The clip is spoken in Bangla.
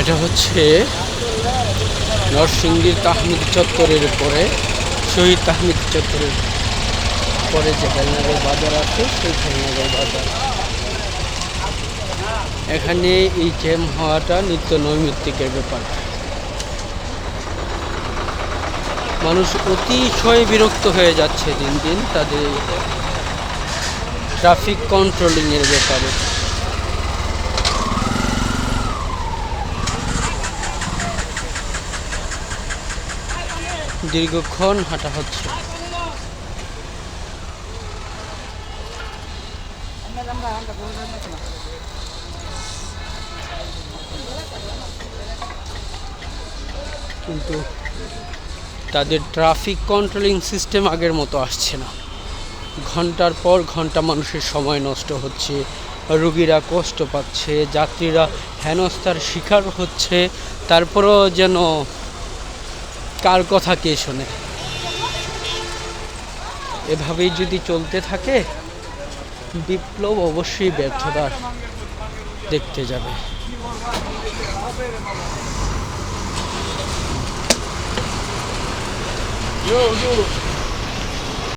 এটা হচ্ছে নরসিংদীর তাহমিদ চত্বরের পরে শহীদ তাহমিদ চত্বরের পরে যে বেলনগর বাজার আছে, সেই বেলনগর বাজার। এখানে এই জ্যাম হওয়াটা নিত্য নৈমিত্তিকের ব্যাপার। মানুষ অতিশয় বিরক্ত হয়ে যাচ্ছে দিন দিন তাদের ট্রাফিক কন্ট্রোলিংয়ের ব্যাপারে। দীর্ঘক্ষণ হাঁটা হচ্ছে। কিন্তু তাদের ট্রাফিক কন্ট্রোলিং সিস্টেম আগের মতো আসছে না। ঘণ্টার পর ঘণ্টা মানুষের সময় নষ্ট হচ্ছে, রুগীরা কষ্ট পাচ্ছে, যাত্রীরা হেনস্থার শিকার হচ্ছে, তারপরেও যেন কার কথা কে শোনে এভাবেই যদি চলতে থাকে বিপ্লব অবশ্যই ব্যর্থতার দেখতে যাবে Yo, yo.